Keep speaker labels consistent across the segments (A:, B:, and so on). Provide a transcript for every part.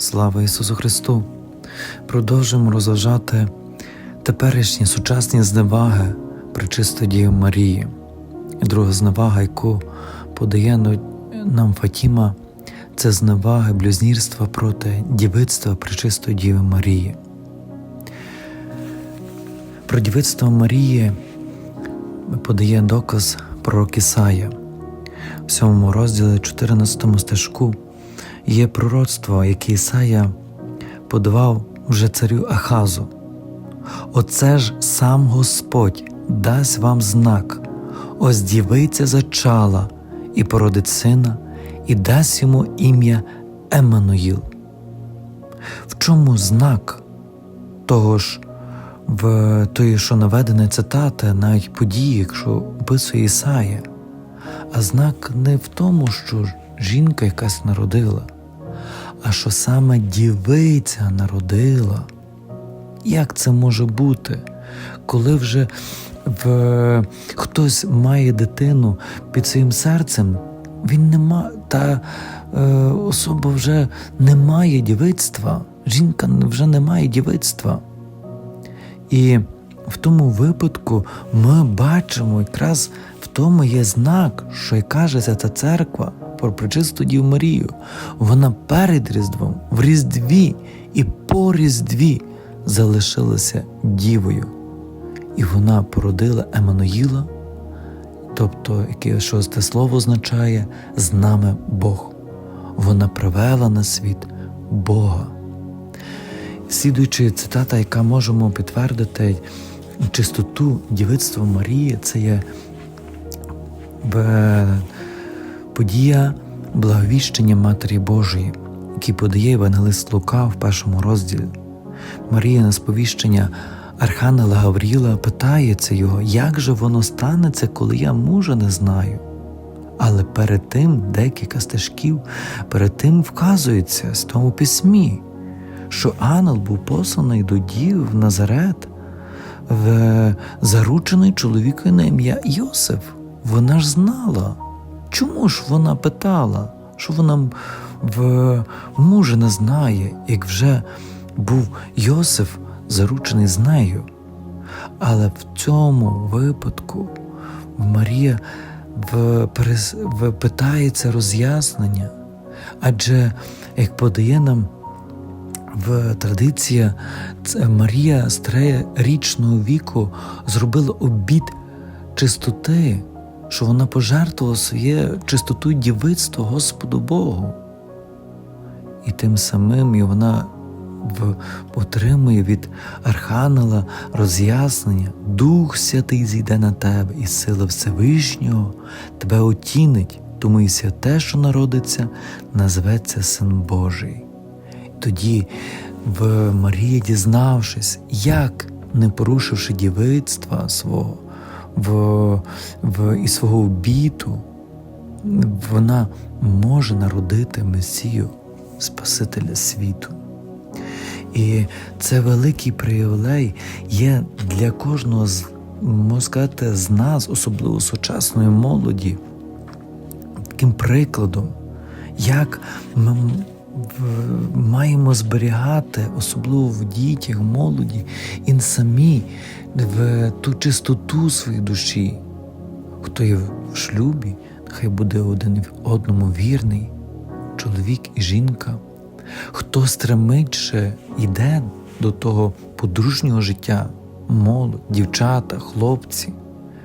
A: Слава Ісусу Христу! Продовжуємо розважати теперішні сучасні зневаги Пречистої Діви Марії. Друга зневага, яку подає нам Фатіма, це зневаги блюзнірства проти дівицтва Пречистої Діви Марії. Про дівицтво Марії подає доказ пророк Ісая. В сьомому розділі 14 стежку є пророцтво, яке Ісая подавав вже царю Ахазу. Оце ж сам Господь дасть вам знак, ось дівиця зачала і породить сина, і дасть йому ім'я Еммануїл. В чому знак того ж в тої, що наведена цитата, навіть події, якщо описує Ісая, а знак не в тому, що жінка якась народила, а що саме дівиця народила. Як це може бути, коли вже в... хтось має дитину під своїм серцем, він не ма... та е, особа вже не має дівицтва, жінка вже не має дівицтва. І в тому випадку ми бачимо якраз в тому є знак, що й каже ця церква про причисту Діву Марію. Вона перед Різдвом, в Різдві і по Різдві залишилася дівою. І вона породила Еммануїла, тобто, яке шосте слово означає з нами Бог. Вона привела на світ Бога. Слідуючи цитата, яка можемо підтвердити чистоту дівицтва Марії, це є подія благовіщення Матері Божої, який подає Євангелист Лука в першому розділі. Марія на сповіщення Архангела Гавріла питається його, як же воно станеться, коли я мужа не знаю. Але перед тим декілька стежків, перед тим вказується в тому письмі, що ангел був посланий до дів в Назарет, в заручений чоловікою на ім'я Йосиф. Вона ж знала. Чому ж вона питала, що вона в мужа не знає, як вже був Йосиф заручений з нею? Але в цьому випадку Марія питається роз'яснення, адже як подає нам в традиція Марія з трирічного віку зробила обід чистоти, що вона пожертвувала своє чистоту дівицтво Господу Богу. І тим самим і вона отримує від Архангела роз'яснення, Дух Святий зійде на тебе, і сила Всевишнього тебе отінить, тому і святе, що народиться, назветься Син Божий. Тоді в Марії, дізнавшись, як, не порушивши дівицтва свого в, в, і свого обіту, вона може народити Месію, Спасителя світу. І це великий привілей є для кожного з можна сказати, з нас, особливо сучасної молоді, таким прикладом, як ми маємо зберігати, особливо в дітях, в молоді, і самі в ту чистоту своєї душі. Хто є в шлюбі, хай буде один одному вірний, чоловік і жінка. Хто стремитше йде до того подружнього життя, молодь, дівчата, хлопці,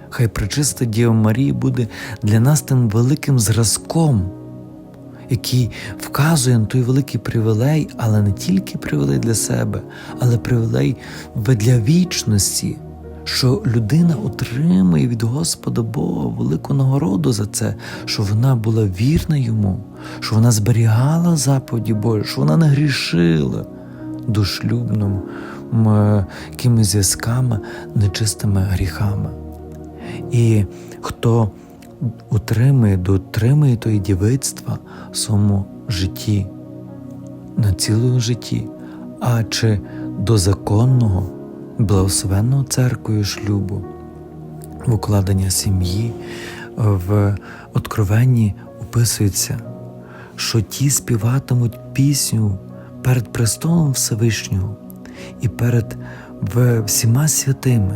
A: хай причиста Діва Марія буде для нас тим великим зразком який вказує на той великий привілей, але не тільки привілей для себе, але привілей для вічності, що людина отримує від Господа Бога велику нагороду за це, що вона була вірна йому, що вона зберігала заповіді Божі, що вона не грішила дошлюбним якимись зв'язками, нечистими гріхами. І хто утримує, дотримує тої дівицтва в своєму житті, на цілому житті, а чи до законного, благословенного церквою шлюбу, в укладення сім'ї, в откровенні описується, що ті співатимуть пісню перед престолом Всевишнього і перед всіма святими,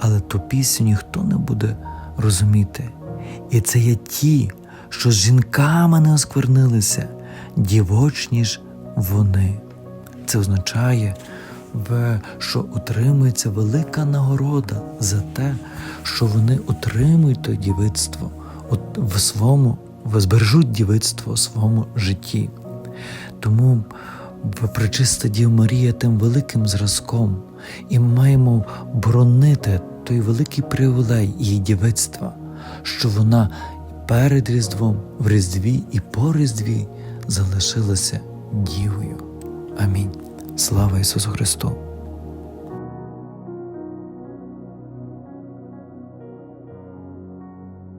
A: але ту пісню ніхто не буде розуміти. І це є ті, що з жінками не осквернилися, дівочні ж вони. Це означає, що утримується велика нагорода за те, що вони утримують то дівицтво в своєму, збережуть дівицтво у своєму житті. Тому пречиста Дів Марія тим великим зразком, і маємо боронити той великий привілей її дівицтва, що вона перед Різдвом, в Різдві і по Різдві залишилася дівою. Амінь. Слава Ісусу Христу!